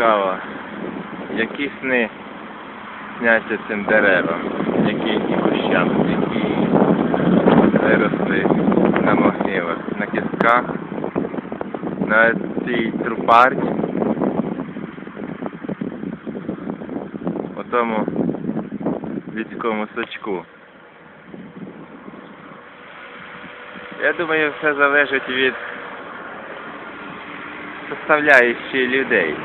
цікаво, які сни сняться цим деревам, які і кущам, які виросли на могилах, на кістках, на цій трупарні, у тому людському сачку. Я думаю, все залежить від составляючої людей.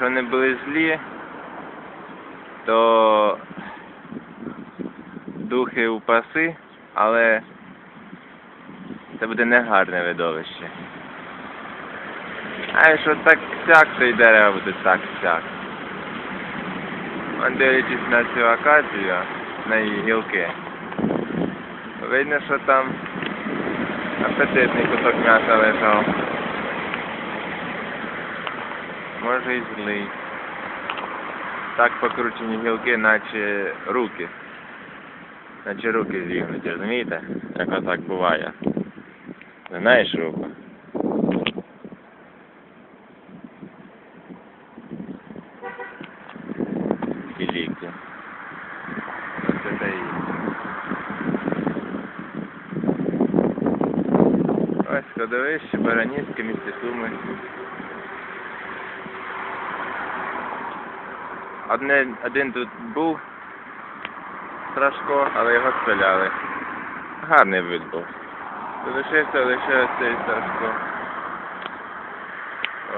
Якщо вони були злі, то духи упаси, але це буде негарне видовище. А якщо так сяк, то й дерева будуть так сяк. Дивлячись на цю акацію, на її гілки. Видно, що там апетитний кусок м'яса лежав. Може і злий. Так покручені гілки, наче руки. Наче руки зігнуті, розумієте? Як отак буває. Знаєш руку? І лікті. Оце та і. Ось кладовище, Баранівське, місті Суми. Одне, один тут був Страшко, але його стріляли. Гарний вид був. Залишився лише цей Страшко.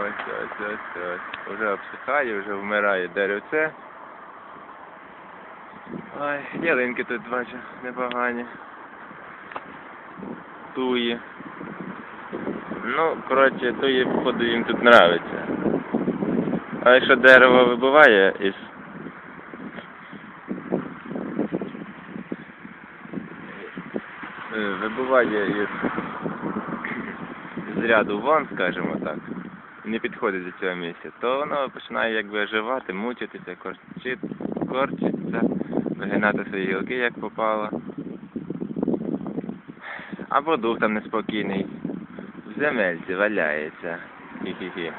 Ось, ось, ось, ось. Вже обсихає, вже вмирає деревце. Ой, ялинки тут бачу, непогані. Туї. Ну, коротше, туї, походу, їм тут нравиться. А якщо дерево вибиває із е, вибиває із, з ряду вон, скажімо так, не підходить до цього місця, то воно починає якби оживати, мучитися, корчит, корчиться, вигинати свої гілки, як попало. Або дух там неспокійний. В земельці валяється. Хі-хі-хі.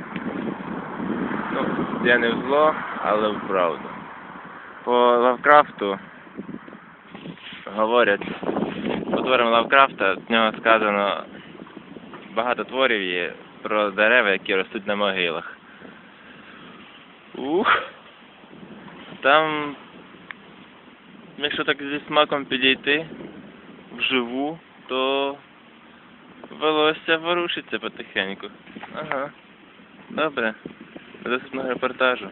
Ну, я не в зло, але в правду. По Лавкрафту говорять, по творам Лавкрафта з нього сказано багато творів є про дерева, які ростуть на могилах. Ух. Там, якщо так зі смаком підійти вживу, то волосся ворушиться потихеньку. Ага. Добре. До наступного репортажу.